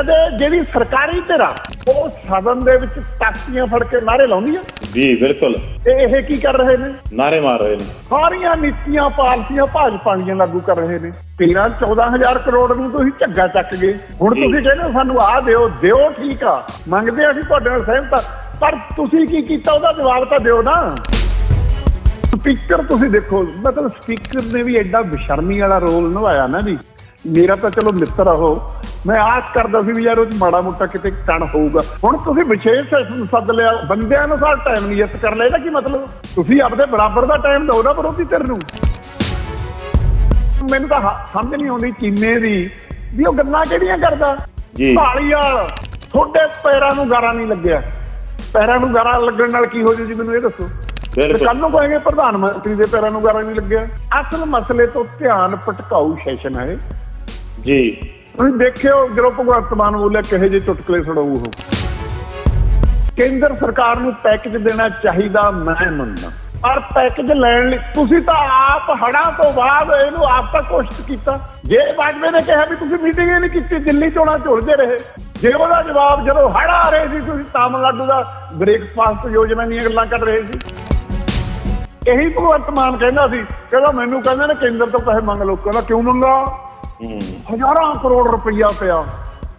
ਕਦੇ ਜਿਹੜੀ ਸਰਕਾਰੀ ਧਿਰਾ ਉਹ ਸਦਨ ਦੇ ਵਿੱਚ ਤਾਕੀਆਂ ਫੜ ਕੇ ਨਾਰੇ ਲਾਉਂਦੀਆਂ? ਜੀ ਬਿਲਕੁਲ। ਤੇ ਇਹ ਕੀ ਕਰ ਰਹੇ ਨੇ? ਨਾਰੇ ਮਾਰ ਰਹੇ ਨੇ। ਸਾਰੀਆਂ ਨੀਤੀਆਂ ਪਾਲਸੀਆਂ ਭਾਜਪਾ ਦੀਆਂ ਲਾਗੂ ਕਰ ਰਹੇ ਨੇ। 13 14000 ਕਰੋੜ ਨੂੰ ਤੁਸੀਂ ਝੱਗਾ ਚੱਕ ਗਏ। ਹੁਣ। ਤੁਸੀਂ ਕਹਿੰਦੇ ਸਾਨੂੰ ਆਹ ਦਿਓ ਦਿਓ ਠੀਕ ਆ। ਮੰਗਦੇ ਆ ਅਸੀਂ ਤੁਹਾਡੇ ਨਾਲ ਸਹਿਮਤ ਆ। ਪਰ ਤੁਸੀਂ ਕੀ ਕੀਤਾ? ਉਹਦਾ ਜਵਾਬ ਤਾਂ ਦਿਓ ਨਾ। ਸਪੀਕਰ ਤੁਸੀਂ ਦੇਖੋ ਮਤਲਬ ਸਪੀਕਰ ਨੇ ਵੀ ਐਡਾ ਬਿਸ਼ਰਮੀ ਵਾਲਾ ਰੋਲ ਨਿਭਾਇਆ ਨਾ ਜੀ। ਮੇਰਾ ਤਾਂ ਚਲੋ ਮਿੱਤਰ ਆ ਉਹ। ਮੈਂ ਆਸ ਕਰਦਾ ਸੀ ਵੀ ਯਾਰ ਉਹ ਮਾੜਾ ਮੋਟਾ ਕਿਤੇ ਕਣ ਹੋਊਗਾ। ਹੁਣ ਤੁਸੀਂ ਵਿਸ਼ੇਸ਼ ਸੈਸ਼ਨ ਸੱਦ ਲਿਆ ਬੰਦਿਆਂ ਅਨੁਸਾਰ ਟਾਈਮ ਨਿਯਤ ਕਰ ਲਿਆ ਇਹਦਾ ਕੀ ਮਤਲਬ? ਤੁਸੀਂ ਆਪਦੇ ਬਰਾਬਰ ਦਾ ਟਾਈਮ ਦਿਓ ਨਾ ਵਿਰੋਧੀ ਧਿਰ ਨੂੰ। ਮੈਨੂੰ ਤਾਂ ਸਮਝ ਨਹੀਂ ਆਉਂਦੀ ਚੀਮੇ ਦੀ ਵੀ ਉਹ ਗੱਲਾਂ ਕਿਹੜੀਆਂ ਕਰਦਾ? ਜੀ। ਢਾਲੀਵਾਲ ਤੁਹਾਡੇ ਪੈਰਾਂ ਨੂੰ ਗਾਰਾ ਨਹੀਂ ਲੱਗਿਆ। ਪੈਰਾਂ ਨੂੰ ਗਾਰਾ ਲੱਗਣ ਨਾਲ ਕੀ ਹੋ ਜੂ ਜੀ ਮੈਨੂੰ ਇਹ ਦੱਸੋ? ਕੱਲ ਨੂੰ ਕਹਾਂਗੇ ਪ੍ਰਧਾਨ ਮੰਤਰੀ ਦੇ ਪੈਰਾਂ ਨੂੰ ਗਾਰਾ ਨਹੀਂ ਲੱਗਿਆ? ਅਸਲ ਮਸਲੇ ਤੋਂ ਧਿਆਨ ਭਟਕਾਊ ਸੈਸ਼ਨ ਹੈ। ਜੀ। ਤੁਸੀਂ ਦੇਖਿਓ, ਜਦੋਂ ਭਗਵੰਤ ਮਾਨ ਬੋਲਿਆ, ਕਿਹੇ ਜੇ ਚੁਟਕਲੇ ਸੁਣਾਊ ਉਹ। ਕੇਂਦਰ ਸਰਕਾਰ ਨੂੰ ਪੈਕੇਜ ਦੇਣਾ ਚਾਹੀਦਾ, ਮੈਂ ਮੰਨਦਾ। ਪਰ ਪੈਕੇਜ ਲੈਣ ਲਈ ਤੁਸੀਂ ਤਾਂ ਆਪ ਹੜਾਂ ਤੋਂ ਬਾਅਦ ਇਹਨੂੰ ਆਪ ਤਾਂ ਕੋਸ਼ਿਸ਼ ਕੀਤਾ। ਜੇ ਬਾਜਵੇ ਨੇ ਕਿਹਾ ਵੀ ਤੁਸੀਂ ਮੀਟਿੰਗ ਹੀ ਨਹੀਂ ਕੀਤੀ, ਦਿੱਲੀ ਚੋਣਾਂ ਝੁਲਦੇ ਰਹੇ। ਜੇ ਉਹਦਾ ਜਵਾਬ ਜਦੋਂ ਹੜ ਆ ਰਹੇ ਸੀ, ਤੁਸੀਂ ਤਾਮਿਲਨਾਡੂ ਦਾ ਬ੍ਰੇਕਫਾਸਟ ਯੋਜਨਾ ਦੀਆਂ ਗੱਲਾਂ ਕਰ ਰਹੇ ਸੀ। ਇਹੀ ਭਗਵੰਤ ਮਾਨ ਕਹਿੰਦਾ ਸੀ, ਕਹਿੰਦਾ ਮੈਨੂੰ ਕਹਿੰਦੇ ਨੇ ਕੇਂਦਰ ਤੋਂ ਪੈਸੇ ਮੰਗ ਲਓ। ਕਹਿੰਦਾ ਕਿਉਂ ਮੰਗਾ? ਹਜ਼ਾਰਾਂ ਕਰੋੜ ਰੁਪਈਆ ਪਿਆ।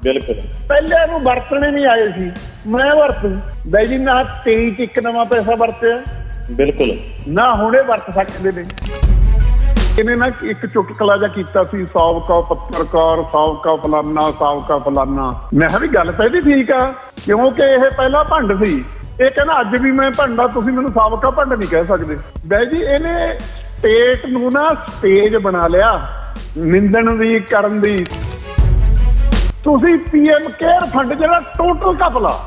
ਬਿਲਕੁਲ। ਪਹਿਲੇ ਇਹਨੂੰ ਵਰਤਣੇ ਨਹੀਂ ਆਏ ਸੀ। ਮੈਂ ਵਰਤੂ। ਬਾਈ ਜੀ ਨਾ 23 ਚ ਇੱਕ ਨਵਾਂ ਪੈਸਾ ਵਰਤਿਆ। ਬਿਲਕੁਲ। ਨਾ ਹੁਣੇ ਵਰਤ ਸਕਦੇ ਨੇ। ਇਹਨੇ ਨਾ ਇੱਕ ਚੁਟਕਲਾ ਜਿਹਾ ਕੀਤਾ ਸੀ ਸਾਬਕਾ ਪੱਤਰਕਾਰ ਸਾਬਕਾ ਫਲਾਨਾ ਸਾਬਕਾ ਫਲਾਨਾ। ਮੈਂ ਕਿਹਾ ਵੀ ਗੱਲ ਤਾਂ ਇਹਦੀ ਠੀਕ ਆ ਕਿਉਂਕਿ ਇਹ ਪਹਿਲਾਂ ਭੰਡ ਸੀ। ਇਹ ਕਹਿੰਦਾ ਅੱਜ ਵੀ ਮੈਂ ਭੰਡਾ ਤੁਸੀਂ ਮੈਨੂੰ ਸਾਬਕਾ ਭੰਡ ਨਹੀਂ ਕਹਿ ਸਕਦੇ। ਬਾਈ ਜੀ ਇਹਨੇ ਸਟੇਟ ਨੂੰ ਨਾ ਸਟੇਜ ਬਣਾ ਲਿਆ। ਨਿੰਦਣ ਦੀ ਕਰਨ ਦੀ। ਤੁਸੀਂ ਪੀਐਮ ਕੇਅਰ ਫੰਡ ਜਿਹੜਾ ਟੋਟਲ ਕਪਲਾ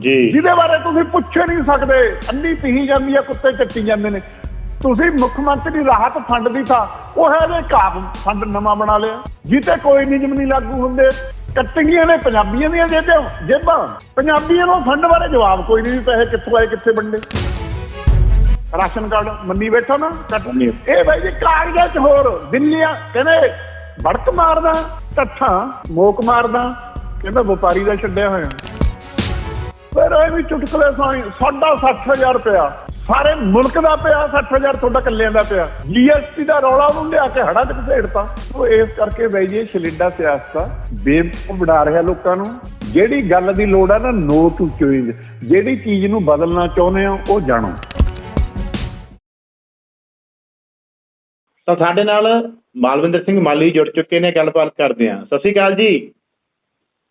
ਜੀ। ਜਿਹਦੇ ਬਾਰੇ ਤੁਸੀਂ ਪੁੱਛ ਨਹੀਂ ਸਕਦੇ। ਅੰਨੀ ਪੀਹੀ ਜਾਂਦੀ ਆ ਕੁੱਤੇ ਚੱਟੀ ਜਾਂਦੇ ਨੇ। ਤੁਸੀਂ ਮੁੱਖ ਮੰਤਰੀ ਰਾਹਤ ਫੰਡ ਦੀ ਥਾਂ ਉਹ ਹੈ ਜੇ ਕਾਪ ਫੰਡ ਨਵਾਂ ਬਣਾ ਲਿਆ। ਜਿੱਤੇ ਕੋਈ ਨਿਯਮ ਨਹੀਂ ਲਾਗੂ ਹੁੰਦੇ। ਕੱਟੀਆਂ ਨੇ ਪੰਜਾਬੀਆਂ ਦੀਆਂ ਜੇਬਾਂ ਜੇਬਾਂ। ਪੰਜਾਬੀਆਂ ਨੂੰ ਫੰਡ ਬਾਰੇ ਜਵਾਬ ਕੋਈ ਨਹੀਂ ਪੈਸੇ ਕਿੱਥੋਂ ਆਏ ਕਿੱਥੇ ਵੰਡੇ। ਰਾਸ਼ਨ ਕਾਰਡ ਮੰਨੀ ਬੈਠਾ ਨਾ ਕੱਟ। ਮੰਨੀ। ਇਹ ਬਾਈ ਜੀ ਕਾਗਜ਼ਾਂ 'ਚ ਹੋਰ ਦਿੱਲੀਆਂ ਕਹਿੰਦੇ ਭੜਕ ਮਾਰਦਾ ਟੱਠਾ ਮੋਕ ਮਾਰਦਾ ਕਹਿੰਦਾ ਵਪਾਰੀ ਦਾ ਛੱਡਿਆ ਹੋਇਆ। ਫਿਰ ਇਹ ਵੀ ਚੁਟਕਲੇ ਸਾਈ ਸਾਡਾ 60000 ਰੁਪਇਆ। ਸਾਰੇ ਮੁਲਕ ਦਾ ਪਿਆ 60000 ਤੁਹਾਡਾ ਕੱਲਿਆਂ ਦਾ ਪਿਆ। ਜੀਐਸਟੀ ਦਾ ਰੌਲਾ ਉਹਨੂੰ ਲਿਆ ਕੇ ਹੜਾ ਚ ਘਸੇੜਤਾ। ਉਹ ਇਸ ਕਰਕੇ ਬਈ ਜੀ ਛਲਿੰਡਾ ਸਿਆਸਤ ਆ ਬੇਵਕੂਫ ਬਣਾ ਰਿਹਾ ਲੋਕਾਂ ਨੂੰ। ਜਿਹੜੀ ਗੱਲ ਦੀ ਲੋੜ ਆ ਨਾ ਨੋ ਟੂ ਚੇਂਜ। ਜਿਹੜੀ ਚੀਜ਼ ਨੂੰ ਬਦਲਣਾ ਚਾਹੁੰਦੇ ਹੋ ਉਹ ਜਾਣੋ। ਤਾਂ ਸਾਡੇ ਨਾਲ ਮਾਲਵਿੰਦਰ ਸਿੰਘ ਮਾਲੀ ਜੁੜ ਚੁੱਕੇ ਨੇ ਗੱਲਬਾਤ ਕਰਦੇ ਹਾਂ। ਸਤਿ ਸ਼੍ਰੀ ਅਕਾਲ ਜੀ।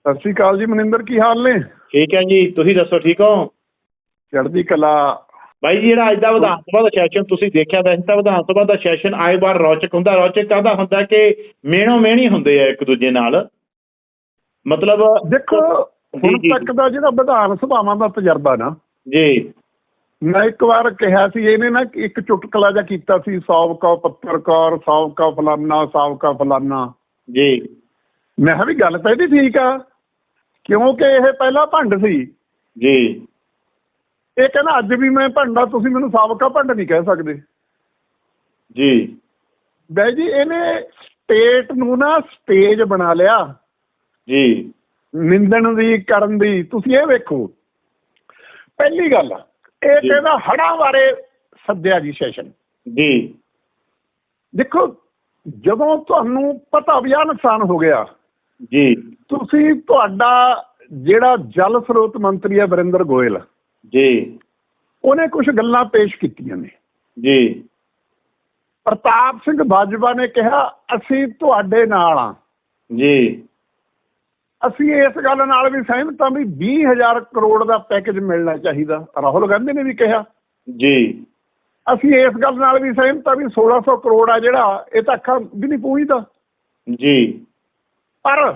ਸਤਿ ਸ਼੍ਰੀ ਅਕਾਲ ਜੀ ਮਨਿੰਦਰ ਕੀ ਹਾਲ ਨੇ? ਠੀਕ ਹੈ ਜੀ ਤੁਸੀਂ ਦੱਸੋ ਠੀਕ ਹੋ? ਚੜ੍ਹਦੀ ਕਲਾ। ਬਾਈ ਜੀ ਜਿਹੜਾ ਅੱਜ ਦਾ ਵਿਧਾਨ ਸਭਾ ਦਾ ਸੈਸ਼ਨ ਤੁਸੀਂ ਦੇਖਿਆ ਵੈਸੇ ਤਾਂ ਵਿਧਾਨ ਸਭਾ ਦਾ ਸੈਸ਼ਨ ਆਏ ਵਾਰ ਰੌਚਕ ਹੁੰਦਾ। ਰੌਚਕ ਕਾਹਦਾ ਹੁੰਦਾ ਕਿ ਮੇਣੋ ਮੇਣੀ ਹੁੰਦੇ ਆ ਇੱਕ ਦੂਜੇ ਨਾਲ। ਮਤਲਬ ਦੇਖੋ ਹੁਣ। ਤੱਕ ਦਾ ਜਿਹੜਾ ਵਿਧਾਨ ਸਭਾਵਾਂ ਦਾ ਤਜਰਬਾ ਨਾ ਜੀ। ਮੈਂ ਇੱਕ ਵਾਰ ਕਿਹਾ ਸੀ ਇਹਨੇ ਨਾ ਇੱਕ ਚੁਟਕਲਾ ਜਿਹਾ ਕੀਤਾ ਸੀ ਸਾਬਕਾ ਪੱਤਰਕਾਰ ਸਾਬਕਾ ਫਲਾਨਾ ਸਾਬਕਾ ਫਲਾਨਾ। ਜੀ। ਮੈਂ ਕਿਹਾ ਵੀ ਗੱਲ ਤਾਂ ਇਹਦੀ ਠੀਕ ਆ ਕਿਉਂਕਿ ਇਹ ਪਹਿਲਾਂ ਭੰਡ ਸੀ। ਜੀ। ਇਹ ਕਹਿੰਦਾ ਅੱਜ ਵੀ ਮੈਂ ਭੰਡਾ ਤੁਸੀਂ ਮੈਨੂੰ ਸਾਬਕਾ ਭੰਡ ਨਹੀਂ ਕਹਿ ਸਕਦੇ। ਜੀ। ਬਈ ਜੀ ਇਹਨੇ ਸਟੇਟ ਨੂੰ ਨਾ ਸਟੇਜ ਬਣਾ ਲਿਆ। ਜੀ। ਨਿੰਦਣ ਦੀ ਕਰਨ ਦੀ ਤੁਸੀਂ ਇਹ ਵੇਖੋ। ਪਹਿਲੀ ਗੱਲ ਇਹ। ਕਹਿੰਦਾ ਹੜਾਂ ਬਾਰੇ ਸੱਦਿਆ ਜੀ ਸੈਸ਼ਨ। ਜੀ। ਦੇਖੋ ਜਦੋਂ ਤੁਹਾਨੂੰ ਪਤਾ ਵੀ ਆ ਨੁਕਸਾਨ ਹੋ ਗਿਆ ਜੀ। ਤੁਸੀਂ ਤੁਹਾਡਾ ਜਿਹੜਾ ਜਲ ਸਰੋਤ ਮੰਤਰੀ ਹੈ ਵਰਿੰਦਰ ਗੋਇਲ ਜੀ। ਉਹਨੇ ਕੁਝ ਗੱਲਾਂ ਪੇਸ਼ ਕੀਤੀਆਂ ਨੇ। ਜੀ। ਪ੍ਰਤਾਪ ਸਿੰਘ ਬਾਜਵਾ ਨੇ ਕਿਹਾ ਅਸੀਂ ਤੁਹਾਡੇ ਨਾਲ ਆ ਜੀ। ਅਸੀਂ ਇਸ ਗੱਲ ਨਾਲ ਵੀ ਸਹਿਮਤ ਹਾਂ ਵੀ 20000 ਕਰੋੜ ਦਾ ਪੈਕੇਜ ਮਿਲਣਾ ਚਾਹੀਦਾ। ਰਾਹੁਲ ਗਾਂਧੀ ਨੇ ਵੀ ਕਿਹਾ। ਜੀ। ਅਸੀਂ ਇਸ ਗੱਲ ਨਾਲ ਵੀ ਸਹਿਮਤ ਹਾਂ ਵੀ 1600 ਕਰੋੜ ਆ ਜਿਹੜਾ ਇਹ ਤਾਂ ਅੱਖਾਂ ਵੀ ਨਹੀਂ ਪੂੰਝਦਾ। ਜੀ। ਪਰ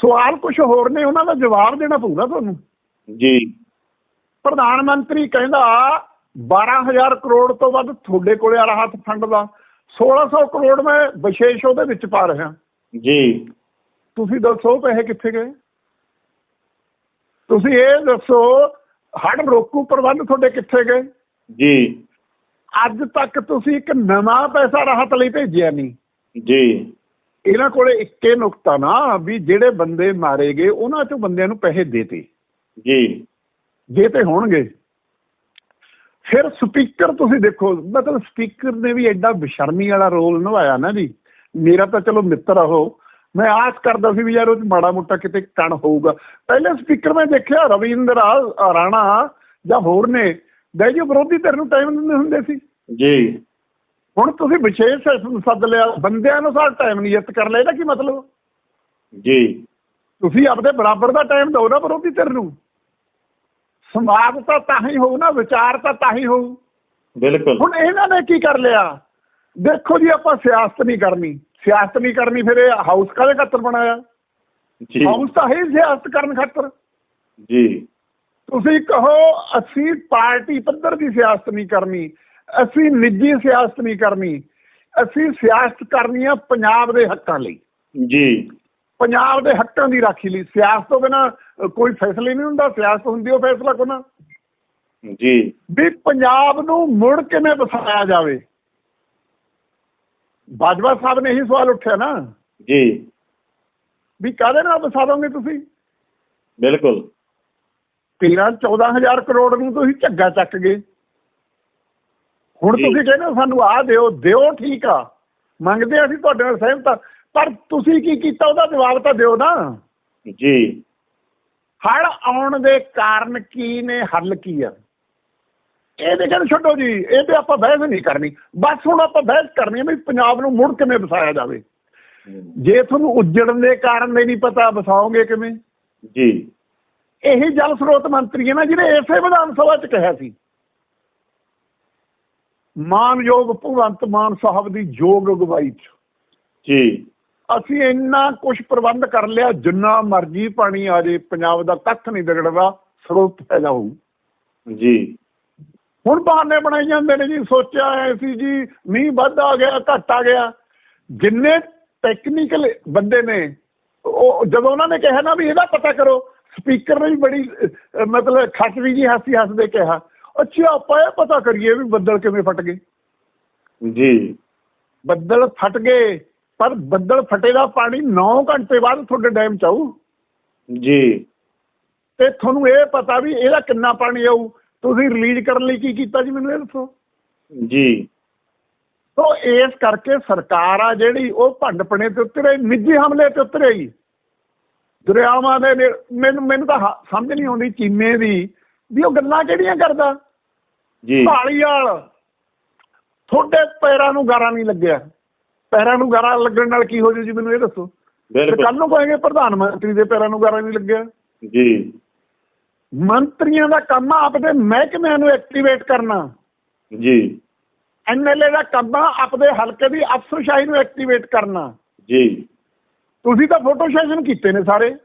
ਸਵਾਲ ਕੁਝ ਹੋਰ ਨੇ ਉਹਨਾਂ ਦਾ ਜਵਾਬ ਦੇਣਾ ਪਊਗਾ ਤੁਹਾਨੂੰ। ਜੀ। ਪ੍ਰਧਾਨ ਮੰਤਰੀ ਕਹਿੰਦਾ 12000 ਕਰੋੜ ਤੋਂ ਵੱਧ ਤੁਹਾਡੇ ਕੋਲੇ ਆ ਰਾਹਤ ਫੰਡ ਦਾ। 1600 ਕਰੋੜ ਮੈਂ ਵਿਸ਼ੇਸ਼ ਉਹਦੇ ਵਿੱਚ ਪਾ ਰਿਹਾ। ਜੀ। ਤੁਸੀਂ ਦੱਸੋ ਪੈਸੇ ਕਿੱਥੇ ਗਏ? ਤੁਸੀਂ ਇਹ ਦੱਸੋ ਹੜ ਰੋਕੂ ਪ੍ਰਬੰਧ ਤੁਹਾਡੇ ਕਿੱਥੇ ਗਏ? ਜੀ। ਅੱਜ ਤੱਕ ਤੁਸੀਂ ਇੱਕ ਨਵਾਂ ਪੈਸਾ ਰਾਹਤ ਲਈ ਭੇਜਿਆ ਨਹੀਂ। ਜੀ। ਇਹਨਾਂ ਕੋਲੇ ਇੱਕੇ ਨੁਕਤਾ ਨਾ ਵੀ ਜਿਹੜੇ ਬੰਦੇ ਮਾਰੇ ਗਏ ਉਹਨਾਂ ਚੋਂ ਬੰਦਿਆਂ ਨੂੰ ਪੈਸੇ ਦੇਤੇ ਜੀ। ਜੇ ਤੇ ਹੋਣਗੇ। ਫਿਰ ਸਪੀਕਰ ਤੁਸੀਂ ਦੇਖੋ ਮਤਲਬ ਸਪੀਕਰ ਨੇ ਵੀ ਐਡਾ ਬੇਸ਼ਰਮੀ ਵਾਲਾ ਰੋਲ ਨਿਭਾਇਆ ਨਾ ਜੀ। ਮੇਰਾ ਤਾਂ ਚਲੋ ਮਿੱਤਰ ਆ ਉਹ। ਮੈਂ ਆਸ ਕਰਦਾ ਸੀ ਵੀ ਯਾਰ ਉਹ ਮਾੜਾ ਮੋਟਾ ਕਿਤੇ ਕਣ ਹੋਊਗਾ। ਪਹਿਲੇ ਸਪੀਕਰ ਮੈਂ ਦੇਖਿਆ ਰਵਿੰਦਰ ਰਾਣਾ ਜਾਂ ਹੋਰ ਨੇ। ਦੇ ਜੋ ਵਿਰੋਧੀ ਧਿਰ ਨੂੰ ਟਾਈਮ ਦਿੰਦੇ ਹੁੰਦੇ ਸੀ। ਜੀ। ਹੁਣ ਤੁਸੀਂ ਵਿਸ਼ੇਸ਼ ਸੈਸ਼ਨ ਸੱਦ ਲਿਆ ਬੰਦਿਆਂ ਅਨੁਸਾਰ ਟਾਈਮ ਨਿਯਤ ਕਰ ਲਿਆ ਇਹਦਾ ਕੀ ਮਤਲਬ? ਜੀ। ਤੁਸੀਂ ਆਪਦੇ ਬਰਾਬਰ ਦਾ ਟਾਈਮ ਦਿਓ ਨਾ ਵਿਰੋਧੀ ਧਿਰ ਨੂੰ। ਸੰਵਾਦ ਤਾਂ ਤਾਂ ਹੀ ਹੋਊ ਨਾ ਵਿਚਾਰ ਤਾਂ ਤਾਂ ਹੀ ਹੋਊ। ਬਿਲਕੁਲ। ਹੁਣ ਇਹਨਾਂ ਨੇ ਕੀ ਕਰ ਲਿਆ? ਦੇਖੋ ਜੀ ਆਪਾਂ ਸਿਆਸਤ ਨਹੀਂ ਕਰਨੀ। ਸਿਆਸਤ ਨਹੀਂ ਕਰਨੀ ਫਿਰ ਇਹ ਹਾਊਸ ਕਾਹਦੇ ਖਾਤਰ ਬਣਾਇਆ? ਜੀ। ਹਾਊਸ ਤਾਂ ਹੈ ਸਿਆਸਤ ਕਰਨ ਖਾਤਰ। ਜੀ। ਤੁਸੀਂ ਕਹੋ ਅਸੀਂ ਪਾਰਟੀ ਪੱਧਰ ਦੀ ਸਿਆਸਤ ਨਹੀਂ ਕਰਨੀ ਅਸੀਂ ਨਿੱਜੀ ਸਿਆਸਤ ਨਹੀਂ ਕਰਨੀ ਅਸੀਂ ਸਿਆਸਤ ਕਰਨੀ ਆ ਪੰਜਾਬ ਦੇ ਹੱਕਾਂ ਲਈ। ਜੀ। ਪੰਜਾਬ ਦੇ ਹੱਕਾਂ ਦੀ ਰਾਖੀ ਲਈ। ਸਿਆਸਤ ਤੋਂ ਬਿਨਾ ਕੋਈ ਫੈਸਲਾ ਨਹੀਂ ਹੁੰਦਾ ਸਿਆਸਤ ਹੁੰਦੀ ਉਹ ਫੈਸਲਾ ਕੋਨਾ। ਜੀ। ਵੀ ਪੰਜਾਬ ਨੂੰ ਮੁੜ ਕਿਵੇਂ ਵਸਾਇਆ ਜਾਵੇ? ਬਾਜਵਾ ਸਾਹਿਬ ਨੇ ਇਹੀ ਸਵਾਲ ਉੱਠਿਆ ਨਾ। ਜੀ। ਵੀ ਕਾਹਦੇ ਨਾਲ ਵਸਾ ਦੋਗੇ ਤੁਸੀਂ? ਬਿਲਕੁਲ। 13 14000 ਕਰੋੜ ਨੂੰ ਤੁਸੀਂ ਝੱਗਾ ਚੱਕ ਗਏ। ਹੁਣ। ਤੁਸੀਂ ਕਹਿੰਦੇ ਹੋ ਸਾਨੂੰ ਆਹ ਦਿਓ ਦਿਓ ਠੀਕ ਆ। ਮੰਗਦੇ ਅਸੀਂ ਤੁਹਾਡੇ ਨਾਲ ਸਹਿਮਤ ਹਾਂ। ਪਰ ਤੁਸੀਂ ਕੀ ਕੀਤਾ ਉਹਦਾ ਜਵਾਬ ਤਾਂ ਦਿਓ ਨਾ। ਜੀ। ਹੜ ਆਉਣ ਦੇ ਕਾਰਨ ਕੀ ਨੇ ਹੱਲ ਕੀ ਆ? ਇਹਦੇ ਗੱਲ ਛੱਡੋ ਜੀ ਇਹ ਤੇ ਆਪਾਂ ਬਹਿਸ ਨਹੀਂ ਕਰਨੀ। ਬਸ ਹੁਣ ਆਪਾਂ ਬਹਿਸ ਕਰਨੀ ਹੈ ਵੀ ਪੰਜਾਬ ਨੂੰ ਮੁੜ ਕਿਵੇਂ ਵਸਾਇਆ ਜਾਵੇ। ਜੇ ਤੁਹਾਨੂੰ ਉੱਜੜਨ ਦੇ ਕਾਰਨ ਨਹੀਂ ਪਤਾ ਵਸਾਓਗੇ ਕਿਵੇਂ? ਜੀ। ਇਹੀ ਜਲ ਸਰੋਤ ਮੰਤਰੀ ਹੈ ਨਾ ਜਿਹਨੇ ਇਸੇ ਵਿਧਾਨ ਸਭਾ 'ਚ ਕਿਹਾ ਸੀ। ਮਾਨਯੋਗ ਭਗਵੰਤ ਮਾਨ ਸਾਹਿਬ ਦੀ ਯੋਗ ਅਗਵਾਈ 'ਚ। ਜੀ। ਅਸੀਂ ਇੰਨਾ ਕੁਝ ਪ੍ਰਬੰਧ ਕਰ ਲਿਆ ਜਿੰਨਾ ਮਰਜ਼ੀ ਪਾਣੀ ਆ ਜੇ ਪੰਜਾਬ ਦਾ ਕੱਖ ਨਹੀਂ ਵਿਗੜਦਾ ਸਰੋਤ ਪੈਦਾ ਹੋਊ। ਜੀ। ਹੁਣ ਬਹਾਨੇ ਬਣਾਈ ਜਾਂਦੇ ਨੇ ਜੀ ਸੋਚਿਆ ਐ ਸੀ ਜੀ ਮੀਂਹ ਵੱਧ ਆ ਗਿਆ ਘੱਟ ਆ ਗਿਆ। ਜਿੰਨੇ ਟੈਕਨੀਕਲ ਬੰਦੇ ਨੇ ਉਹ ਜਦੋਂ ਉਹਨਾਂ ਨੇ ਕਿਹਾ ਨਾ ਵੀ ਇਹਦਾ ਪਤਾ ਕਰੋ ਸਪੀਕਰ ਨੇ ਵੀ ਬੜੀ ਮਤਲਬ ਖੱਟਵੀ ਜੀ ਹਾਸੀ ਹੱਸਦੇ ਕਿਹਾ। ਅੱਛਾ ਆਪਾਂ ਇਹ ਪਤਾ ਕਰੀਏ ਵੀ ਬੱਦਲ ਕਿਵੇਂ ਫਟ ਗਏ। ਜੀ। ਬੱਦਲ ਫਟ ਗਏ ਪਰ ਬੱਦਲ ਫਟੇ ਦਾ ਪਾਣੀ 9 ਘੰਟੇ ਬਾਅਦ ਤੁਹਾਡੇ ਡੈਮ ਚ ਆਊ। ਜੀ। ਤੇ ਤੁਹਾਨੂੰ ਇਹ ਪਤਾ ਵੀ ਇਹਦਾ ਕਿੰਨਾ ਪਾਣੀ ਆਊ। ਤੁਸੀਂ ਰਿਲੀਜ਼ ਕਰਨ ਲਈ ਕੀ ਕੀਤਾ ਜੀ ਮੈਨੂੰ ਇਹ ਦੱਸੋ? ਜੀ। ਤੋ ਇਸ ਕਰਕੇ ਸਰਕਾਰ ਆ ਜਿਹੜੀ ਉਹ ਭੰਡਪਣੇ ਤੇ ਉਤਰੇ ਨਿੱਜੀ ਹਮਲੇ ਤੇ ਉਤਰੇ ਹੀ ਦਰਿਆਵਾਂ ਦੇ ਮੈਨੂੰ ਮੈਨੂੰ ਤਾਂ ਸਮਝ ਨਹੀਂ ਆਉਂਦੀ ਚੀਮੇ ਦੀ ਵੀ ਉਹ ਗੱਲਾਂ ਕਿਹੜੀਆਂ ਕਰਦਾ? ਜੀ। ਢਾਲੀਵਾਲ ਤੁਹਾਡੇ ਪੈਰਾਂ ਨੂੰ ਗਾਰਾ ਨਹੀਂ ਲੱਗਿਆ। ਪੈਰਾਂ ਨੂੰ ਗਾਰਾ ਲੱਗਣ ਨਾਲ ਕੀ ਹੋ ਜੂ ਜੀ ਮੈਨੂੰ ਇਹ ਦੱਸੋ? ਤੇ ਬਿਲਕੁਲ। ਕੱਲ ਨੂੰ ਕਹਾਂਗੇ ਪ੍ਰਧਾਨ ਮੰਤਰੀ ਦੇ ਪੈਰਾਂ ਨੂੰ ਗਾਰਾ ਨਹੀਂ ਲੱਗਿਆ? ਜੀ। ਮੰਤਰੀਆਂ ਦਾ ਕੰਮ ਆ ਆਪਦੇ ਮਹਿਕਮਿਆਂ ਨੂੰ ਐਕਟੀਵੇਟ ਕਰਨਾ। ਜੀ। ਐਮਐਲਏ ਦਾ ਕੰਮ ਆ ਆਪਦੇ ਹਲਕੇ ਦੀ ਅਫਸਰਸ਼ਾਹੀ ਨੂੰ ਐਕਟੀਵੇਟ ਕਰਨਾ। ਜੀ। ਤੁਸੀਂ ਤਾਂ ਫੋਟੋ ਸੈਸ਼ਨ ਕੀਤੇ ਨੇ ਸਾਰੇ।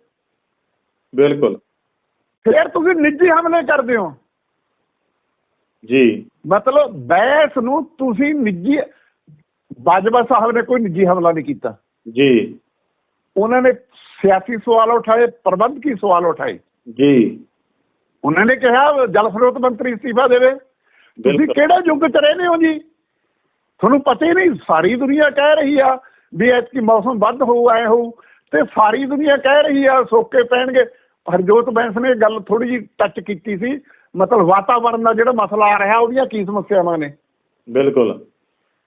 ਬਿਲਕੁਲ। ਫਿਰ ਤੁਸੀਂ ਨਿੱਜੀ ਹਮਲੇ ਕਰਦੇ ਹੋ। ਜੀ। ਮਤਲਬ ਬੈਸ ਨੂੰ ਤੁਸੀਂ ਨਿੱਜੀ ਬਾਜਵਾ ਸਾਹਿਬ ਨੇ ਕੋਈ ਨਿੱਜੀ ਹਮਲਾ ਨਹੀਂ ਕੀਤਾ। ਜੀ। ਉਹਨਾਂ ਨੇ ਸਿਆਸੀ ਸਵਾਲ ਉਠਾਏ ਪ੍ਰਬੰਧਕੀ ਸਵਾਲ ਉਠਾਏ। ਜੀ। ਉਹਨਾਂ ਨੇ ਕਿਹਾ ਜਲ ਸਰੋਤ ਮੰਤਰੀ ਇਸਤੀਫਾ ਦੇਵੇ। ਤੁਸੀਂ ਕਿਹੜੇ ਯੁੱਗ 'ਚ ਰਹਿੰਦੇ ਹੋ ਜੀ? ਤੁਹਾਨੂੰ ਪਤਾ ਹੀ ਨਹੀਂ ਸਾਰੀ ਦੁਨੀਆ ਕਹਿ ਰਹੀ ਆ ਵੀ ਐਤਕੀ ਮੌਸਮ ਵੱਧ ਹੋਊ ਐ ਹੋਊ ਤੇ ਸਾਰੀ ਦੁਨੀਆ ਕਹਿ ਰਹੀ ਆ ਸੋਕੇ ਪੈਣਗੇ। ਹਰਜੋਤ ਬੈਂਸ ਨੇ ਗੱਲ ਥੋੜੀ ਜੀ ਟੱਚ ਕੀਤੀ ਸੀ ਮਤਲਬ ਵਾਤਾਵਰਣ ਦਾ ਜਿਹੜਾ ਮਸਲਾ ਆ ਰਿਹਾ ਉਹਦੀਆਂ ਕੀ ਸਮੱਸਿਆਵਾਂ ਨੇ? ਬਿਲਕੁਲ।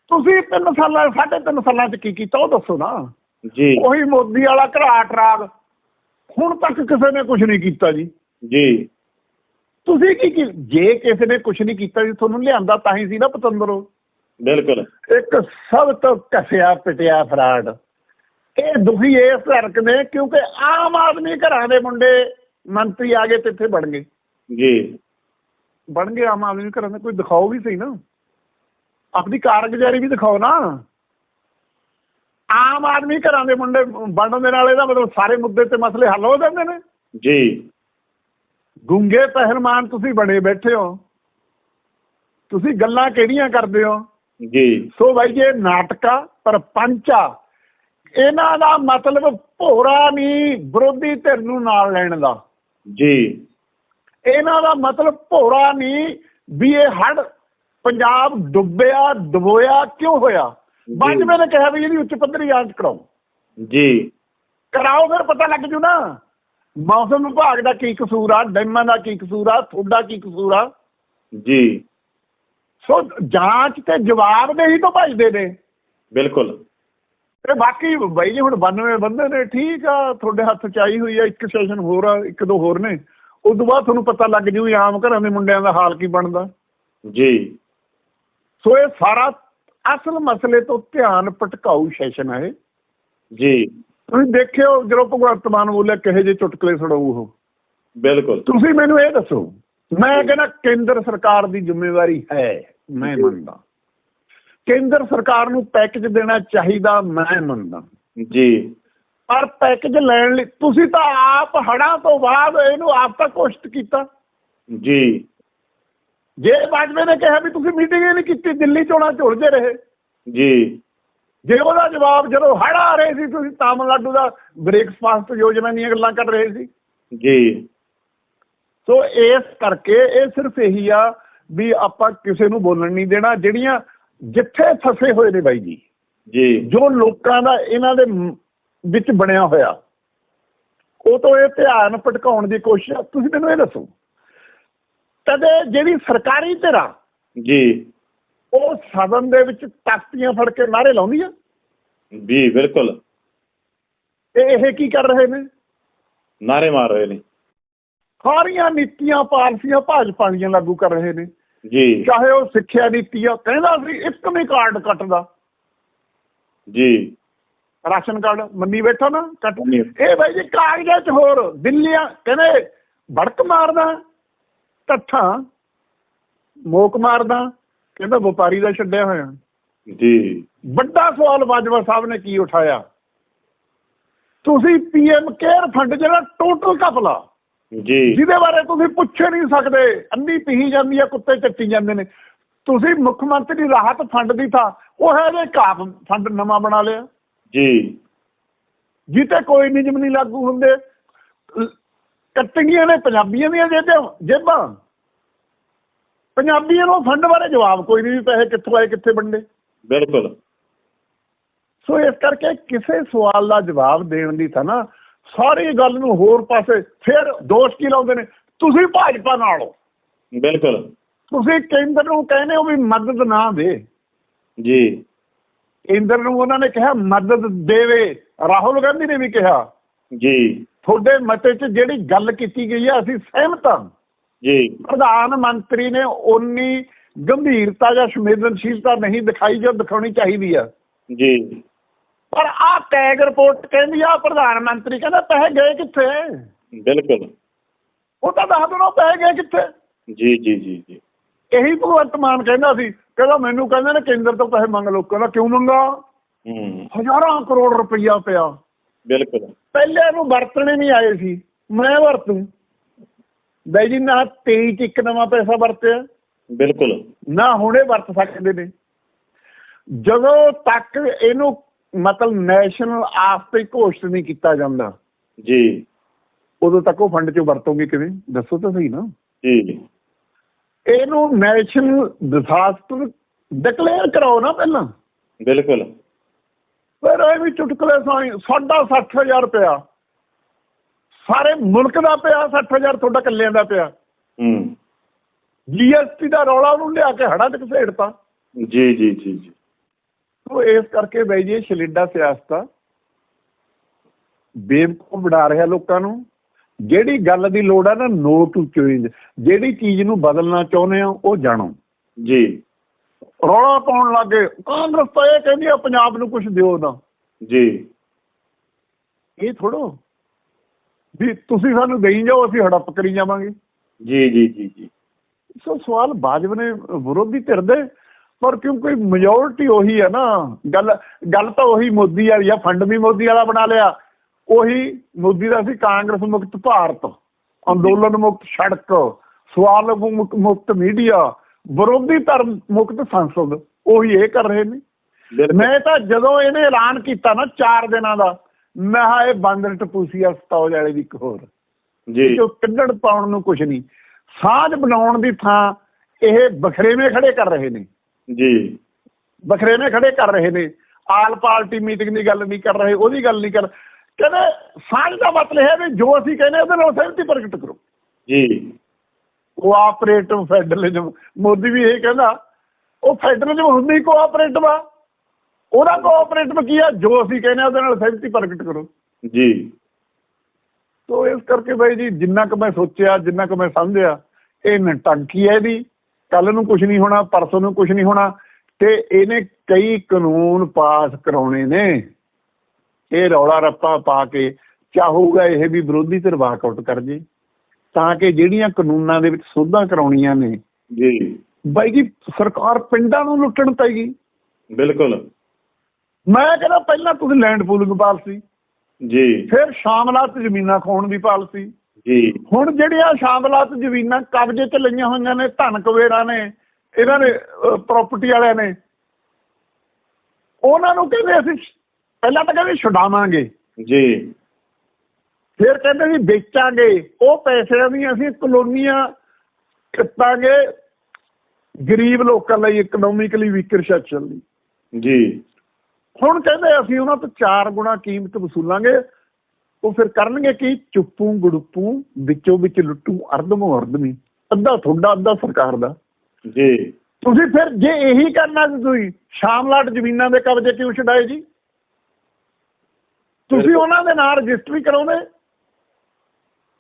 ਤੁਸੀਂ ਤਿੰਨ ਸਾਲਾਂ ਸਾਢੇ ਤਿੰਨ ਸਾਲਾਂ 'ਚ ਕੀ ਕੀਤਾ ਉਹ ਦੱਸੋ ਨਾ। ਜੀ। ਉਹੀ ਮੋਦੀ ਵਾਲਾ ਘਰਾਟ ਰਾਗ ਹੁਣ ਤੱਕ ਕਿਸੇ ਨੇ ਕੁਝ ਨਹੀਂ ਕੀਤਾ ਜੀ। ਜੀ। ਤੁਸੀਂ ਕੀ ਕੀ ਜੇ ਕਿਸੇ ਨੇ ਕੁਝ ਨਹੀਂ ਕੀਤਾ ਜੀ ਤੁਹਾਨੂੰ ਲਿਆਂਦਾ ਤਾਂ ਹੀ ਸੀ ਨਾ ਪਤੰਦਰੋ। ਬਿਲਕੁਲ। ਇੱਕ ਸਭ ਤੋਂ ਕਸਿਆ ਪਿਟਿਆ ਫਰਾਡ। ਇਹ ਦੁਖੀ ਇਸ ਧਰਕ ਨੇ ਕਿਉਂਕਿ ਆਮ ਆਦਮੀ ਘਰਾਂ ਦੇ ਮੁੰਡੇ ਮੰਤਰੀ ਆ ਗਏ ਤੇ ਇੱਥੇ ਬਣ ਗਏ। ਜੀ। ਬਣ ਗਏ ਆਮ ਆਦਮੀ ਘਰਾਂ ਦੇ ਕੋਈ ਦਿਖਾਓ ਵੀ ਸਹੀ ਨਾ। ਆਪਣੀ ਕਾਰਗੁਜ਼ਾਰੀ ਵੀ ਦਿਖਾਓ ਨਾ। ਆਮ ਆਦਮੀ ਘਰਾਂ ਦੇ ਮੁੰਡੇ ਬਣਨ ਦੇ ਨਾਲ ਇਹਦਾ ਮਤਲਬ ਸਾਰੇ ਮੁੱਦੇ ਤੇ ਮਸਲੇ ਹੱਲ ਹੋ ਜਾਂਦੇ ਨੇ। ਜੀ। ਗੁੰਗੇ ਪਹਿਲਵਾਨ ਤੁਸੀਂ ਬਣੇ ਬੈਠੇ ਹੋ। ਤੁਸੀਂ ਗੱਲਾਂ ਕਿਹੜੀਆਂ ਕਰਦੇ ਹੋ? ਜੀ। ਸੋ ਭਾਈ ਇਹ ਨਾਟਕਾ ਪਰ ਪੰਚਾ ਇਹਨਾਂ ਦਾ ਮਤਲਬ ਭੋਰਾ ਨਹੀਂ ਵਿਰੋਧੀ ਧਿਰ ਨੂੰ ਨਾਲ ਲੈਣ ਦਾ। ਜੀ। ਇਹਨਾਂ ਦਾ ਮਤਲਬ ਭੋਰਾ ਨਹੀਂ ਵੀ ਇਹ ਹੜ ਪੰਜਾਬ ਡੁੱਬਿਆ ਡੁਬੋਇਆ ਕਿਉਂ ਹੋਇਆ? ਬਾਜਵੇ ਨੇ ਕਿਹਾ ਵੀ ਇਹਦੀ ਉੱਚ ਪੱਧਰੀ ਜਾਂਚ ਕਰਾਓ। ਜੀ। ਕਰਾਓ ਫਿਰ ਪਤਾ ਲੱਗ ਜੂ ਨਾ। ਮੌਸਮ ਵਿਭਾਗ ਦਾ ਕੀ ਕਸੂਰ ਆ? ਡੈਮਾਂ ਦਾ ਕੀ ਕਸੂਰ ਆ? ਤੁਹਾਡਾ ਕੀ ਕਸੂਰ ਆ? ਜੀ। ਸੋ ਜਾਂਚ ਤੇ ਜਵਾਬ ਦੇ ਹੀ ਤੋਂ ਭਜਦੇ ਨੇ। ਬਿਲਕੁਲ। ਤੇ ਬਾਕੀ ਬਾਈ ਜੀ ਹੁਣ 92 ਬੰਦੇ ਨੇ ਠੀਕ ਆ ਤੁਹਾਡੇ ਹੱਥ ਚ ਆਈ ਹੋਈ ਆ ਇੱਕ ਸੈਸ਼ਨ ਹੋਰ ਆ ਇੱਕ ਦੋ ਹੋਰ ਨੇ। ਉਸ ਤੋਂ ਬਾਅਦ ਤੁਹਾਨੂੰ ਪਤਾ ਲੱਗ ਜੂ ਆਮ ਘਰਾਂ ਦੇ ਮੁੰਡਿਆਂ ਦਾ ਹਾਲ ਕੀ ਬਣਦਾ। ਜੀ। ਸੋ ਇਹ ਸਾਰਾ ਅਸਲ ਮਸਲੇ ਤੋਂ ਧਿਆਨ ਭਟਕਾਊ ਸੈਸ਼ਨ ਹੈ ਜੀ। ਤੁਸੀਂ ਦੇਖਿਓ ਜਦੋਂ ਭਗਵੰਤ ਮਾਨ ਬੋਲਿਆ ਕਿਹੇ ਜੇ ਚੁਟਕਲੇ ਸੁਣਾਊ ਉਹ। ਬਿਲਕੁਲ। ਤੁਸੀਂ ਮੈਨੂੰ ਇਹ ਦੱਸੋ ਮੈਂ ਕਹਿੰਦਾ ਕੇਂਦਰ ਸਰਕਾਰ ਦੀ ਜ਼ਿੰਮੇਵਾਰੀ ਹੈ ਮੈਂ ਮੰਨਦਾ। ਕੇਂਦਰ ਸਰਕਾਰ ਨੂੰ ਪੈਕੇਜ ਦੇਣਾ ਚਾਹੀਦਾ ਮੈਂ ਮੰਨਦਾ। ਜੀ। ਪਰ ਪੈਕੇਜ ਲੈਣ ਲਈ ਤੁਸੀਂ ਤਾਂ ਆਪ ਹੜਾਂ ਤੋਂ ਬਾਅਦ ਇਹਨੂੰ ਆਪ ਤਾਂ ਕੋਸ਼ਿਸ਼ ਕੀਤਾ। ਜੀ। ਜੇ ਬਾਜਵੇ ਨੇ ਕਿਹਾ ਵੀ ਤੁਸੀਂ ਮੀਟਿੰਗ ਹੀ ਨਹੀਂ ਕੀਤੀ ਦਿੱਲੀ ਚੋਣਾਂ ਝੁਲਦੇ ਰਹੇ। ਜੀ। ਜੇ ਉਹਦਾ ਜਵਾਬ ਜਦੋਂ ਹੜ ਆ ਰਹੇ ਸੀ ਤੁਸੀਂ ਤਾਮਿਲਨਾਡੂ ਦਾ ਬ੍ਰੇਕਫਾਸਟ ਯੋਜਨਾ ਦੀਆਂ ਗੱਲਾਂ ਕਰ ਰਹੇ ਸੀ। ਜੀ। ਸੋ ਇਸ ਕਰਕੇ ਇਹ ਸਿਰਫ ਇਹੀ ਆ ਵੀ ਆਪਾਂ ਕਿਸੇ ਨੂੰ ਬੋਲਣ ਨਹੀਂ ਦੇਣਾ ਜਿਹੜੀਆਂ ਜਿੱਥੇ ਫਸੇ ਹੋਏ ਨੇ ਬਾਈ ਜੀ। ਜੀ। ਜੋ ਲੋਕਾਂ ਦਾ ਇਹਨਾਂ ਦੇ ਵਿੱਚ ਬਣਿਆ ਹੋਇਆ। ਉਹ ਤੋਂ ਇਹ ਧਿਆਨ ਭਟਕਾਉਣ ਦੀ ਕੋਸ਼ਿਸ਼। ਤੁਸੀਂ ਮੈਨੂੰ ਇਹ ਦੱਸੋ ਕਦੇ ਜਿਹੜੀ ਸਰਕਾਰੀ ਧਿਰਾਂ ਜੀ। ਉਹ ਸਦਨ ਦੇ ਵਿੱਚ ਤਖਤੀਆਂ ਫੜ ਕੇ ਨਾਰੇ ਲਾਉਂਦੀ ਆ ਜੀ ਬਿਲਕੁਲ। ਤੇ ਇਹ ਕੀ ਕਰ ਰਹੇ ਨੇ? ਨਾਰੇ ਮਾਰ ਰਹੇ ਨੇ। ਸਾਰੀਆਂ ਨੀਤੀਆਂ ਪਾਲਸੀਆਂ ਭਾਜਪਾ ਦੀਆਂ ਲਾਗੂ ਕਰ ਰਹੇ ਨੇ। ਜੀ। ਚਾਹੇ ਉਹ ਸਿੱਖਿਆ ਨੀਤੀ ਆ ਕਹਿੰਦਾ ਸੀ ਇੱਕ ਵੀ ਕਾਰਡ ਕੱਟਦਾ। ਜੀ। ਰਾਸ਼ਨ ਕਾਰਡ ਮੰਨੀ ਬੈਠਾ ਨਾ ਕੱਟ। ਇਹ ਬਾਈ ਜੀ ਕਾਗਜ਼ਾਂ ਚ ਹੋਰ ਦਿੱਲੀਆਂ ਕਹਿੰਦੇ ਭੜਕ ਮਾਰਦਾ ਟੱਠਾ ਮੋਕ ਮਾਰਦਾ ਕਹਿੰਦਾ ਵਪਾਰੀ ਦਾ ਛੱਡਿਆ ਹੋਇਆ। ਜੀ। ਵੱਡਾ ਸਵਾਲ ਬਾਜਵਾ ਸਾਹਿਬ ਨੇ ਕੀ ਉਠਾਇਆ? ਤੁਸੀਂ ਪੀਐਮ ਕੇਅਰ ਫੰਡ ਜਿਹੜਾ ਟੋਟਲ ਕਪਲਾ ਜੀ। ਜਿਹਦੇ ਬਾਰੇ ਤੁਸੀਂ ਪੁੱਛ ਨਹੀਂ ਸਕਦੇ। ਅੰਨੀ ਪੀਹੀ ਜਾਂਦੀ ਆ ਕੁੱਤੇ ਚੱਟੀ ਜਾਂਦੇ ਨੇ। ਤੁਸੀਂ ਮੁੱਖ ਮੰਤਰੀ ਰਾਹਤ ਫੰਡ ਦੀ ਥਾਂ ਉਹ ਹੈ ਜੇ ਕਾਪ ਫੰਡ ਨਵਾਂ ਬਣਾ ਲਿਆ। ਜੀ। ਜਿੱਤੇ ਕੋਈ ਨਿਯਮ ਨਹੀਂ ਲਾਗੂ ਹੁੰਦੇ। ਕੱਟੀਆਂ ਨੇ ਪੰਜਾਬੀਆਂ ਦੀਆਂ ਜੇਬਾਂ। ਪੰਜਾਬੀਆਂ ਨੂੰ ਫੰਡ ਬਾਰੇ ਜਵਾਬ ਕੋਈ ਨਹੀਂ ਪੈਸੇ ਕਿੱਥੋਂ ਆਏ ਕਿੱਥੇ ਵੰਡੇ? ਬਿਲਕੁਲ। ਸੋ ਇਸ ਕਰਕੇ ਕਿਸੇ ਸਵਾਲ ਦਾ ਜਵਾਬ ਦੇਣ ਦੀ ਤਾਂ ਨਾ ਸਾਰੀ ਗੱਲ ਨੂੰ ਹੋਰ ਪਾਸੇ ਫਿਰ ਦੋਸ਼ ਕੀ ਲਾਉਂਦੇ ਨੇ? ਤੁਸੀਂ ਭਾਜਪਾ ਨਾਲ ਹੋ। ਬਿਲਕੁਲ। ਤੁਸੀਂ ਕੇਂਦਰ ਨੂੰ ਕਹਿੰਦੇ ਹੋ ਵੀ ਮਦਦ ਨਾ ਦੇ। ਜੀ। ਕੇਂਦਰ ਨੂੰ ਉਹਨਾਂ ਨੇ ਕਿਹਾ ਮਦਦ ਦੇਵੇ। ਰਾਹੁਲ ਗਾਂਧੀ ਨੇ ਵੀ ਕਿਹਾ। ਜੀ। ਤੁਹਾਡੇ ਮਤੇ 'ਚ ਜਿਹੜੀ ਗੱਲ ਕੀਤੀ ਗਈ ਹੈ ਅਸੀਂ ਸਹਿਮਤ ਹਾਂ। ਜੀ। ਪ੍ਰਧਾਨ ਮੰਤਰੀ ਨੇ ਉਨੀ ਗੰਭੀਰਤਾ ਜਾਂ ਸੰਵੇਦਨਸ਼ੀਲਤਾ ਨਹੀਂ ਦਿਖਾਈ ਜੋ ਦਿਖਾਉਣੀ ਚਾਹੀਦੀ ਆ। ਜੀ। ਪਰ ਆਹ ਟੈਗ ਰਿਪੋਰਟ ਕਹਿੰਦੀ ਆ ਪ੍ਰਧਾਨ ਮੰਤਰੀ ਕਹਿੰਦਾ ਪੈਸੇ ਗਏ ਕਿੱਥੇ? ਬਿਲਕੁਲ। ਉਹ ਤਾਂ ਦੱਸ ਦੇਣਾ ਪੈਸੇ ਗਏ ਕਿੱਥੇ? ਜੀ ਜੀ ਜੀ ਜੀ। ਇਹੀ ਭਗਵੰਤ ਮਾਨ ਕਹਿੰਦਾ ਸੀ ਕਹਿੰਦਾ ਮੈਨੂੰ ਕਹਿੰਦੇ ਨੇ ਕੇਂਦਰ ਤੋਂ ਪੈਸੇ ਮੰਗ ਲਓ ਕਹਿੰਦਾ ਕਿਉਂ ਮੰਗਾ? ਹਜ਼ਾਰਾਂ ਕਰੋੜ ਰੁਪਈਆ ਪਿਆ। ਬਿਲਕੁਲ। ਪਹਿਲੇ ਨੂੰ ਵਰਤਣੇ ਨਹੀਂ ਆਏ ਸੀ ਮੈਂ ਵਰਤੂ। ਬਾਈ ਜੀ ਨਾ 23 ਚ ਇੱਕ ਨਵਾਂ ਪੈਸਾ ਵਰਤਿਆ। ਬਿਲਕੁਲ। ਨਾ ਹੁਣੇ ਵਰਤ ਸਕਦੇ ਨੇ। ਜਦੋਂ ਤੱਕ ਇਹਨੂੰ ਮਤਲਬ ਨੈਸ਼ਨਲ ਆਸਤੇ ਘੋਸ਼ਿਤ ਨਹੀਂ ਕੀਤਾ ਜਾਂਦਾ ਜੀ। ਉਦੋਂ ਤੱਕ ਉਹ ਫੰਡ ਚੋਂ ਵਰਤੋਗੇ ਕਿਵੇਂ? ਦੱਸੋ ਤਾਂ ਸਹੀ ਨਾ। ਜੀ। ਇਹਨੂੰ ਨੈਸ਼ਨਲ ਡਿਜ਼ਾਸਟਰ ਡਿਕਲੇਅਰ ਕਰਾਓ ਨਾ ਪਹਿਲਾਂ। ਬਿਲਕੁਲ। ਫਿਰ ਇਹ ਵੀ ਚੁਟਕਲੇ ਸਾਈ ਸਾਡਾ 60000 ਰੁਪਇਆ। ਸਾਰੇ ਮੁਲਕ ਦਾ ਪਿਆ 60000 ਤੁਹਾਡਾ ਕੱਲਿਆਂ ਦਾ ਪਿਆ। ਹੂੰ। ਜੀਐਸਟੀ ਦਾ ਰੌਲਾ ਉਹਨੂੰ ਲਿਆ ਕੇ ਹੜਾ ਤੇ ਘਸੇੜਤਾ। ਜੀ ਜੀ ਜੀ ਜੀ। ਸੋ ਇਸ ਕਰਕੇ ਬਈ ਜੀ ਸ਼ਲੀਡਾ ਸਿਆਸਤ ਬੇਵਕੂਫ ਬਣਾ ਰਿਹਾ ਲੋਕਾਂ ਨੂੰ। ਜਿਹੜੀ ਗੱਲ ਦੀ ਲੋੜ ਆ ਨਾ ਨੋ ਟੂ ਚੇਂਜ। ਜਿਹੜੀ ਚੀਜ਼ ਨੂੰ ਬਦਲਣਾ ਚਾਹੁੰਦੇ ਆ ਉਹ ਜਾਣੋ। ਜੀ। ਰੌਲਾ ਪਾਉਣ ਲੱਗੇ ਕਾਂਗਰਸ ਤਾਂ ਇਹ ਕਹਿੰਦੀ ਆ ਪੰਜਾਬ ਨੂੰ ਕੁਝ ਦਿਓ ਨਾ। ਜੀ। ਇਹ ਥੋੜੋ ਵੀ ਤੁਸੀਂ ਸਾਨੂੰ ਦੇਈ ਜਾਓ ਅਸੀਂ ਹੜੱਪ ਕਰੀ ਜਾਵਾਂਗੇ। ਜੀ ਜੀ ਜੀ ਜੀ। ਸੋ ਸਵਾਲ ਬਾਜਵ ਨੇ ਵਿਰੋਧੀ ਧਿਰ ਦੇ ਪਰ ਕਿਉਂਕਿ ਮੈਜੋਰਟੀ ਉਹੀ ਹੈ ਨਾ? ਗੱਲ ਗੱਲ ਤਾਂ ਉਹੀ ਮੋਦੀ ਵਾਲੀ ਆ ਫੰਡ ਵੀ ਮੋਦੀ ਵਾਲਾ ਬਣਾ ਲਿਆ। ਉਹੀ ਮੋਦੀ ਦਾ ਸੀ ਕਾਂਗਰਸ ਮੁਕਤ ਭਾਰਤ ਅੰਦੋਲਨ ਮੁਕਤ ਸੜਕ ਸਵਾਲ ਮੁਕ- ਮੁਕਤ ਮੀਡੀਆ ਵਿਰੋਧੀ ਧਰਮ ਮੁਕਤ ਸੰਸਦ ਉਹੀ ਇਹ ਕਰ ਰਹੇ ਨੇ। ਮੈਂ ਤਾਂ ਜਦੋਂ ਇਹਨੇ ਐਲਾਨ ਕੀਤਾ ਨਾ 4 ਦਿਨਾਂ ਦਾ ਮੈਂ ਕਿਹਾ ਇਹ ਬਾਂਦਰ ਟਪੂਸੀ ਹਸਪਤਾਲ ਵਾਲੇ ਦੀ ਇੱਕ ਹੋਰ। ਜੀ। ਜੋ ਕੱਢਣ ਪਾਉਣ ਨੂੰ ਕੁਝ ਨਹੀਂ। ਸਾਂਝ ਬਣਾਉਣ ਦੀ ਥਾਂ ਇਹ ਬਖਰੇਵੇਂ ਖੜੇ ਕਰ ਰਹੇ ਨੇ। ਜੀ। ਬਖਰੇਵੇਂ ਖੜੇ ਕਰ ਰਹੇ ਨੇ। ਆਲ ਪਾਰਟੀ ਮੀਟਿੰਗ ਦੀ ਗੱਲ ਨਹੀਂ ਕਰ ਰਹੇ ਉਹਦੀ ਗੱਲ ਨਹੀਂ ਕਰ ਕਹਿੰਦੇ ਸਾਂਝ ਦਾ ਮਤਲਬ ਹੈ ਵੀ ਜੋ ਅਸੀਂ ਕਹਿੰਦੇ ਉਹਦੇ ਨਾਲ ਸਹਿਮਤੀ ਪ੍ਰਗਟ ਕਰੋ। ਜੀ। Cooperative federalism. ਮੋਦੀ ਵੀ ਇਹ ਕਹਿੰਦਾ ਉਹ ਫੈਡਰਲਿਜ਼ਮ ਹੁੰਦੀ ਕੋਆਪਰੇਟਿਵ ਆ। ਉਹਦਾ ਕੋਆਪਰੇਟਿਵ ਕੀ ਆ? ਜੋ ਅਸੀਂ ਕਹਿੰਦੇ ਆ ਉਹਦੇ ਨਾਲ ਸਹਿਮਤੀ ਪ੍ਰਗਟ ਕਰੋ। ਜੀ। ਤੋ ਇਸ ਕਰਕੇ ਬਾਈ ਜੀ ਜਿੰਨਾ ਕੁ ਮੈਂ ਸੋਚਿਆ ਜਿੰਨਾ ਕੁ ਮੈਂ ਸਮਝਿਆ ਇਹ ਨਟੰਕੀ ਹੈ ਇਹਦੀ। ਕੱਲ ਨੂੰ ਕੁਝ ਨਹੀਂ ਹੋਣਾ ਪਰਸੋਂ ਨੂੰ ਕੁਝ ਨਹੀਂ ਹੋਣਾ ਤੇ ਇਹਨੇ ਕਈ ਕਾਨੂੰਨ ਪਾਸ ਕਰਾਉਣੇ ਨੇ। ਇਹ ਰੌਲਾ ਰੱਪਾ ਪਾ ਕੇ ਚਾਹੂਗਾ ਇਹ ਵੀ ਵਿਰੋਧੀ ਧਿਰ ਵਾਕਆਊਟ ਕਰ ਜੇ ਤਾਂ ਕਿ ਜਿਹੜੀਆਂ ਕਾਨੂੰਨਾਂ ਦੇ ਵਿੱਚ ਸੋਧਾਂ ਕਰਾਉਣੀਆਂ ਨੇ ਜੀ। ਬਾਈ ਜੀ ਸਰਕਾਰ ਪਿੰਡਾਂ ਨੂੰ ਲੁੱਟਣ ਪਏਗੀ ਬਿਲਕੁਲ। ਮੈਂ ਕਹਿੰਦਾ ਪਹਿਲਾਂ ਤੁਸੀਂ ਲੈਂਡ ਪੂਲਿੰਗ ਪਾਲਿਸੀ ਜੀ। ਫਿਰ ਸ਼ਾਮਲਾਤ ਜ਼ਮੀਨਾਂ ਖੋਣ ਦੀ ਪਾਲਿਸੀ ਜੀ। ਹੁਣ ਜਿਹੜੀਆਂ ਸ਼ਾਮਲਾਤ ਜ਼ਮੀਨਾਂ ਕਬਜ਼ੇ 'ਚ ਲਈਆਂ ਹੋਈਆਂ ਨੇ ਧਨ ਕਵੇਰਾ ਨੇ ਇਹਨਾਂ ਨੇ ਪ੍ਰਾਪਰਟੀ ਵਾਲਿਆਂ ਨੇ ਉਹਨਾਂ ਨੂੰ ਕਹਿੰਦੇ ਅਸੀਂ ਪਹਿਲਾਂ ਤਾਂ ਕਹਿੰਦੇ ਛਡਾਵਾਂਗੇ। ਜੀ। ਫਿਰ ਕਹਿੰਦੇ ਵੀ ਵੇਚਾਂਗੇ। ਉਹ ਪੈਸਿਆਂ ਦੀ ਅਸੀਂ ਕਲੋਨੀਆਂ ਕੱਟਾਂਗੇ। ਗਰੀਬ ਲੋਕਾਂ ਲਈ ਇਕਨੋਮਿਕਲੀ ਵੀਕਰ ਸੈਕਸ਼ਨ ਲਈ ਜੀ। ਹੁਣ ਕਹਿੰਦੇ ਅਸੀਂ ਉਹਨਾਂ ਤੋਂ 4 ਗੁਣਾ ਕੀਮਤ ਵਸੂਲਾਂਗੇ। ਉਹ ਫਿਰ ਕਰਨਗੇ ਕੀ? ਚੁੱਪੂ ਗੁੜਪੂ ਵਿੱਚੋਂ ਵਿੱਚ ਲੁੱਟੂ ਅਰਧਮੋ ਅਰਧਮੀ। ਅੱਧਾ ਤੁਹਾਡਾ ਅੱਧਾ ਸਰਕਾਰ ਦਾ। ਜੀ। ਤੁਸੀਂ ਫਿਰ ਜੇ ਇਹੀ ਕਰਨਾ ਤੁਸੀਂ ਸ਼ਾਮਲਾਟ ਜ਼ਮੀਨਾਂ ਦੇ ਕਬਜ਼ੇ ਕਿਉਂ ਛਡਾਏ ਜੀ? ਤੁਸੀਂ। ਉਹਨਾਂ ਦੇ ਨਾਲ ਰਜਿਸਟਰੀ ਕਰਾਉਂਦੇ।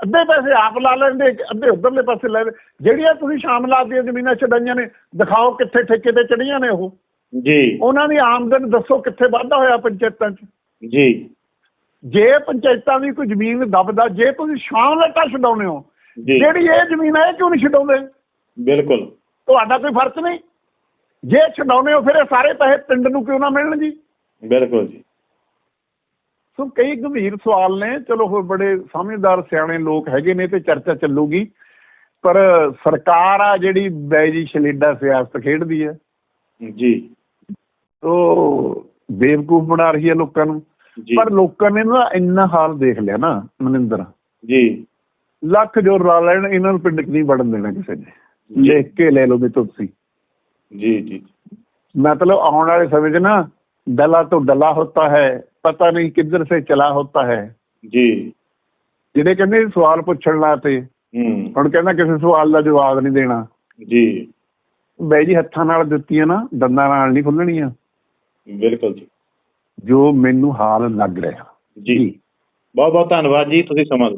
ਅੱਧੇ ਪੈਸੇ ਆਪ ਲਾ ਲੈਂਦੇ ਅੱਧੇ ਉਧਰਲੇ ਪਾਸੇ ਲੈ। ਜਿਹੜੀਆਂ ਤੁਸੀਂ ਸ਼ਾਮਲਾਟ ਦੀਆਂ ਜ਼ਮੀਨਾਂ ਛਡਾਈਆਂ ਨੇ ਦਿਖਾਓ ਕਿੱਥੇ ਠੇਕੇ ਤੇ ਚੜੀਆਂ ਨੇ ਉਹ। ਜੀ। ਉਹਨਾਂ ਦੀ ਆਮਦਨ ਦੱਸੋ ਕਿੱਥੇ ਵਾਧਾ ਹੋਇਆ ਪੰਚਾਇਤਾਂ 'ਚ? ਜੀ। ਜੇ ਪੰਚਾਇਤਾਂ ਦੀ ਕੋਈ ਜ਼ਮੀਨ ਦਬਦਾ ਜੇ ਤੁਸੀਂ ਸ਼ਾਮਲਾਟਾਂ ਛਡਾਉਨੇ ਹੋ ਜਿਹੜੀ ਇਹ ਜ਼ਮੀਨ ਹੈ ਕਿਉਂ ਨਹੀਂ ਛਡਾਉਂਦੇ? ਬਿਲਕੁਲ। ਤੁਹਾਡਾ ਕੋਈ ਫ਼ਰਕ ਨਹੀਂ? ਜੇ ਛਡਾਉਨੇ ਹੋ ਫਿਰ ਇਹ ਸਾਰੇ ਪੈਸੇ ਪਿੰਡ ਨੂੰ ਕਿਉਂ ਨਾ ਮਿਲਣ ਜੀ? ਬਿਲਕੁਲ ਜੀ। ਸੋ ਕਈ ਗੰਭੀਰ ਸਵਾਲ ਨੇ। ਚਲੋ ਹੋਰ ਬੜੇ ਸਮਝਦਾਰ ਸਿਆਣੇ ਲੋਕ ਹੈਗੇ ਨੇ ਤੇ ਚਰਚਾ ਚੱਲੂਗੀ। ਪਰ ਸਰਕਾਰ ਆ ਜਿਹੜੀ ਬੈਜੀ ਸ਼ਲੀਡਾ ਸਿਆਸਤ ਖੇਡਦੀ ਹੈ। ਜੀ। ਉਹ ਬੇਵਕੂਫ ਬਣਾ ਰਹੀ ਹੈ ਲੋਕਾਂ ਨੂੰ। ਪਰ ਲੋਕਾਂ ਨੇ ਨਾ ਇੰਨਾ ਹਾਲ ਦੇਖ ਲਿਆ ਨਾ ਮਨਿੰਦਰ। ਜੀ। ਲੱਖ ਜੋ ਲਾ ਲੈਣ ਇਹਨਾਂ ਨੂੰ ਪਿੰਡ ਨਹੀਂ ਵੜਨ ਦੇਣਾ ਕਿਸੇ ਨੇ। ਲਿਖ ਕੇ ਲੈ ਲਓ ਵੀ ਤੁਸੀਂ। ਜੀ ਜੀ। ਮਤਲਬ ਆਉਣ ਵਾਲੇ ਸਮੇਂ 'ਚ ਨਾ ਡਲਾ ਤੋਂ ਡਲਾ ਹੁੰਦਾ ਹੈ ਪਤਾ ਨਹੀਂ ਕਿੱਧਰ ਸੇ ਚਲਾ ਹੁੰਦਾ ਹੈ। ਜੀ। ਜਿਹੜੇ ਕਹਿੰਦੇ ਸਵਾਲ ਪੁੱਛਣ ਲਾ ਤੇ ਹੁਣ ਕਹਿੰਦਾ ਕਿਸੇ ਸਵਾਲ ਦਾ ਜਵਾਬ ਨਹੀਂ ਦੇਣਾ। ਜੀ। ਬਈ ਜੀ ਹੱਥਾਂ ਨਾਲ ਦਿੱਤੀਆਂ ਨਾ ਦੰਦਾਂ ਨਾਲ ਨਹੀਂ ਖੁੱਲਣੀਆਂ। ਬਿਲਕੁਲ ਜੀ। ਜੋ ਮੈਨੂੰ ਹਾਲ ਲੱਗ ਰਿਹਾ। ਜੀ। ਬਹੁਤ ਬਹੁਤ ਧੰਨਵਾਦ ਜੀ ਤੁਸੀਂ ਸਮਾਂ